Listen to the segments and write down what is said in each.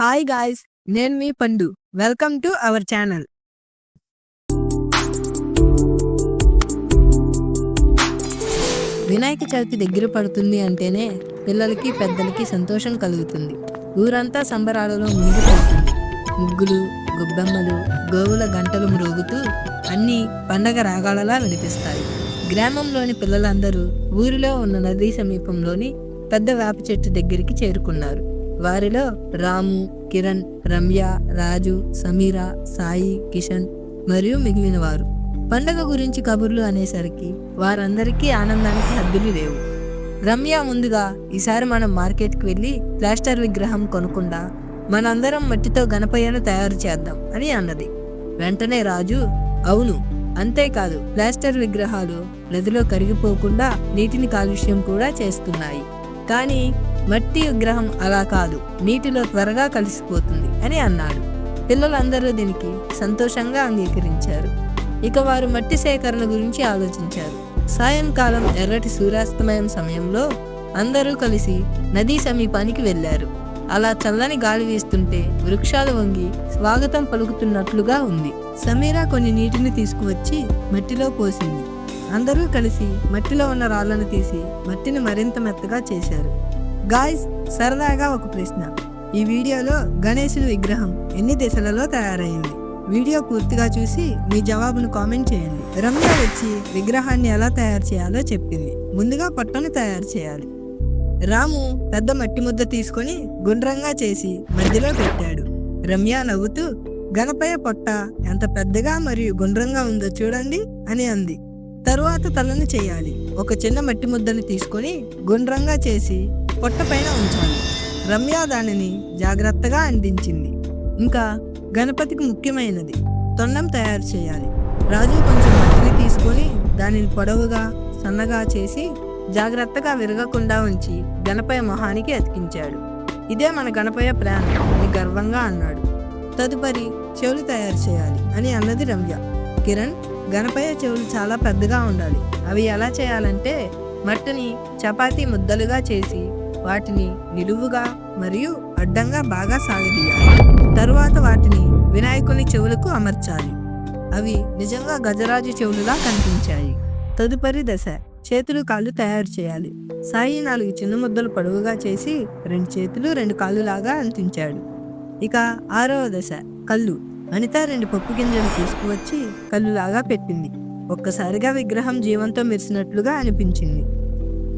Hi guys నేను మీ Pandu. Welcome to our channel Vinayaka Chavithi దగ్గర పడుతుంది అంటేనే పిల్లలకి పెద్దలకి సంతోషం కలుగుతుంది. ఊరంతా సంబరాలలో మునిగిపోతుంది. ముగ్గులు గొబ్బెమ్మలు గోవుల గంటలు మ్రోగుతూ అన్నీ పండగ రాగాలలా వినిపిస్తాయి. గ్రామంలోని పిల్లలందరూ ఊరిలో ఉన్న నదీ సమీపంలోని పెద్ద వేప చెట్టు దగ్గరికి చేరుకున్నారు. వారిలో రాము కిరణ్ రమ్య రాజు సమీర సాయి కిషన్ మరియు మిగిలిన వారు. పండగ గురించి కబుర్లు అనేసరికి వారందరికీ ఆనందానికి హద్దులు లేవు. రమ్య ముందుగా ఈసారి మనం మార్కెట్కి వెళ్ళి ప్లాస్టర్ విగ్రహం కొనకుండా మనందరం మట్టితో గణపయ్యను తయారు చేద్దాం అని అన్నది. వెంటనే రాజు అవును అంతేకాదు ప్లాస్టర్ విగ్రహాలు నదిలో కరిగిపోకుండా నీటిని కాలుష్యం కూడా చేస్తున్నాయి. కానీ మట్టి విగ్రహం అలా కాదు నీటిలో త్వరగా కలిసిపోతుంది అని అన్నాడు. పిల్లలందరూ దీనికి సంతోషంగా అంగీకరించారు. ఇక వారు మట్టి సేకరణ గురించి ఆలోచించారు. సాయంకాలం ఎర్రటి సూర్యాస్తమయం సమయంలో అందరూ కలిసి నదీ సమీపానికి వెళ్ళారు అలా చల్లని గాలి వీస్తుంటే వృక్షాలు వంగి స్వాగతం పలుకుతున్నట్లుగా ఉంది. సమీరా కొన్ని నీటిని తీసుకువచ్చి మట్టిలో పోసింది. అందరూ కలిసి మట్టిలో ఉన్న రాళ్ళను తీసి మట్టిని మరింత మెత్తగా చేశారు. గాయ్స్ సరదాగా ఒక ప్రశ్న. ఈ వీడియోలో గణేశుని విగ్రహం ఎన్ని దిశలలో తయారైంది? వీడియో పూర్తిగా చూసి మీ జవాబును కామెంట్ చేయండి. రమ్య వచ్చి విగ్రహాన్ని ఎలా తయారు చేయాలో చెప్పింది. ముందుగా పొట్టను తయారు చేయాలి. రాము పెద్ద మట్టి ముద్ద తీసుకొని గుండ్రంగా చేసి మధ్యలో పెట్టాడు. రమ్య నవ్వుతూ గణపయ్య పొట్ట ఎంత పెద్దగా మరియు గుండ్రంగా ఉందో చూడండి అని అంది. తరువాత తలను చేయాలి. ఒక చిన్న మట్టి ముద్దను తీసుకొని గుండ్రంగా చేసి పొట్ట పైన ఉంచాలి. రమ్య దానిని జాగ్రత్తగా అందించింది. ఇంకా గణపతికి ముఖ్యమైనది తొండం తయారు చేయాలి. రాజు కొంచెం మట్టిని తీసుకొని దానిని పొడవుగా సన్నగా చేసి జాగ్రత్తగా విరగకుండా ఉంచి గణపయ్య మొహానికి అతికించాడు. ఇదే మన గణపయ్య ప్లాన్ అని గర్వంగా అన్నాడు. తదుపరి చెవులు తయారు చేయాలి అని అన్నది రమ్య. కిరణ్ గణపయ్య చెవులు చాలా పెద్దగా ఉండాలి. అవి ఎలా చేయాలంటే మట్టిని చపాతీ ముద్దలుగా చేసి వాటిని నిలువుగా మరియు అడ్డంగా బాగా సాగదీయాలి. తరువాత వాటిని వినాయకుని చెవులకు అమర్చాలి. అవి నిజంగా గజరాజు చెవులుగా కనిపించాయి. తదుపరి దశ చేతులు కాళ్ళు తయారు చేయాలి. సాయి నాలుగు చిన్న ముద్దలు పొడవుగా చేసి రెండు చేతులు రెండు కాళ్ళు లాగా అంటించాడు. ఇక ఆరవ దశ కళ్ళు. అనిత రెండు పప్పు గింజలు తీసుకువచ్చి కళ్ళులాగా పెట్టింది. ఒక్కసారిగా విగ్రహం జీవంతో మెరిసినట్లుగా అనిపించింది.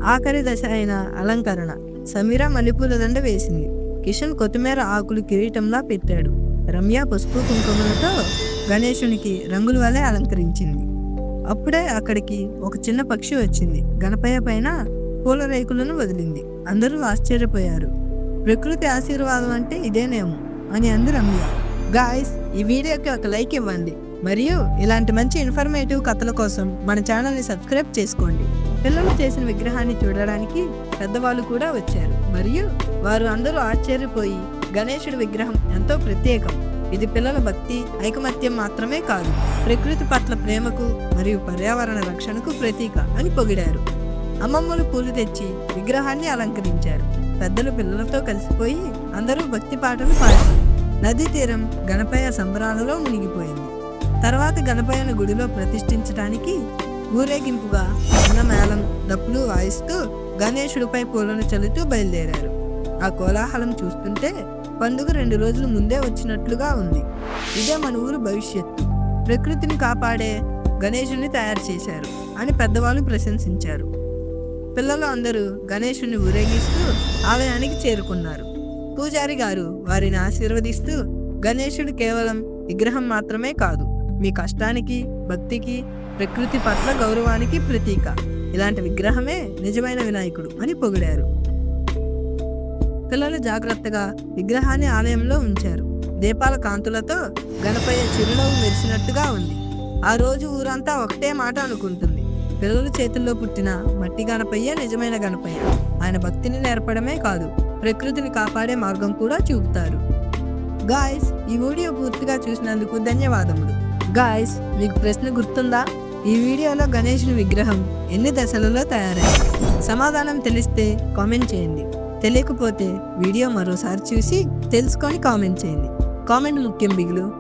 ఆఖరి దశ అయిన అలంకరణ. సమీర మల్లెపూల దండ వేసింది. కిషన్ కొత్తిమీర ఆకులు కిరీటంలా పెట్టాడు. రమ్య పసుపు కుంకుమలతో గణేశునికి రంగుల వలె అలంకరించింది. అప్పుడే అక్కడికి ఒక చిన్న పక్షి వచ్చింది. గణపయ్య పైన పూల రేకులను వదిలింది. అందరూ ఆశ్చర్యపోయారు. ప్రకృతి ఆశీర్వాదం అంటే ఇదేనేమో అని అంది రమ్య. గాయస్ ఈ వీడియోకి ఒక లైక్ ఇవ్వండి. మరియు ఇలాంటి మంచి ఇన్ఫర్మేటివ్ కథల కోసం మన ఛానల్ని సబ్స్క్రైబ్ చేసుకోండి. పిల్లలు చేసిన విగ్రహాన్ని చూడడానికి పెద్దవాళ్ళు కూడా వచ్చారు. మరియు వారు అందరూ ఆశ్చర్యపోయి గణేశుడి విగ్రహం ఎంతో ప్రత్యేకం. ఇది పిల్లల భక్తి ఐకమత్యం మాత్రమే కాదు. ప్రకృతి పట్ల ప్రేమకు మరియు పర్యావరణ రక్షణకు ప్రతీక అని పొగిడారు. అమ్మమ్మలు పూలు తెచ్చి విగ్రహాన్ని అలంకరించారు. పెద్దలు పిల్లలతో కలిసిపోయి అందరూ భక్తి పాటలు పాడారు. నదీ తీరం గణపయ్య సంబరాలలో మునిగిపోయింది. తర్వాత గణపయ్యను గుడిలో ప్రతిష్ఠించడానికి ఊరేగింపుగా మేళం డప్పులు వాయిస్తూ గణేశుడిపై పూలను చల్లుతూ బయలుదేరారు. ఆ కోలాహలం చూస్తుంటే పండుగ రెండు రోజుల ముందే వచ్చినట్లుగా ఉంది. ఇదే మన ఊరు భవిష్యత్తు. ప్రకృతిని కాపాడే గణేశుని తయారు చేశారు అని పెద్దవాళ్ళు ప్రశంసించారు. పిల్లలు అందరూ గణేశుని ఊరేగిస్తూ ఆలయానికి చేరుకున్నారు. పూజారి గారు వారిని ఆశీర్వదిస్తూ గణేశుడు కేవలం విగ్రహం మాత్రమే కాదు మీ కష్టానికి భక్తికి ప్రకృతి పట్ల గౌరవానికి ప్రతీక. ఇలాంటి విగ్రహమే నిజమైన వినాయకుడు అని పొగిడారు. పిల్లలు జాగ్రత్తగా విగ్రహాన్ని ఆలయంలో ఉంచారు. దీపాల కాంతులతో గణపయ్య చిరునవ్వు మెరిసినట్టుగా ఉంది. ఆ రోజు ఊరంతా ఒకటే మాట అనుకుంటుంది. పిల్లల చేతుల్లో పుట్టిన మట్టి గణపయ్య నిజమైన గణపయ్య. ఆయన భక్తిని నేర్పడమే కాదు ప్రకృతిని కాపాడే మార్గం కూడా చూపుతారు. గాయస్ ఈ వీడియో పూర్తిగా చూసినందుకు ధన్యవాదములు. గాయస్ మీకు ప్రశ్న గుర్తుందా? ఈ వీడియోలో గణేషుని విగ్రహం ఎన్ని దశలలో తయారైంది సమాధానం తెలిస్తే కామెంట్ చేయండి. తెలియకపోతే వీడియో మరోసారి చూసి తెలుసుకొని కామెంట్ చేయండి. కామెంట్ ముఖ్యం బిగులు.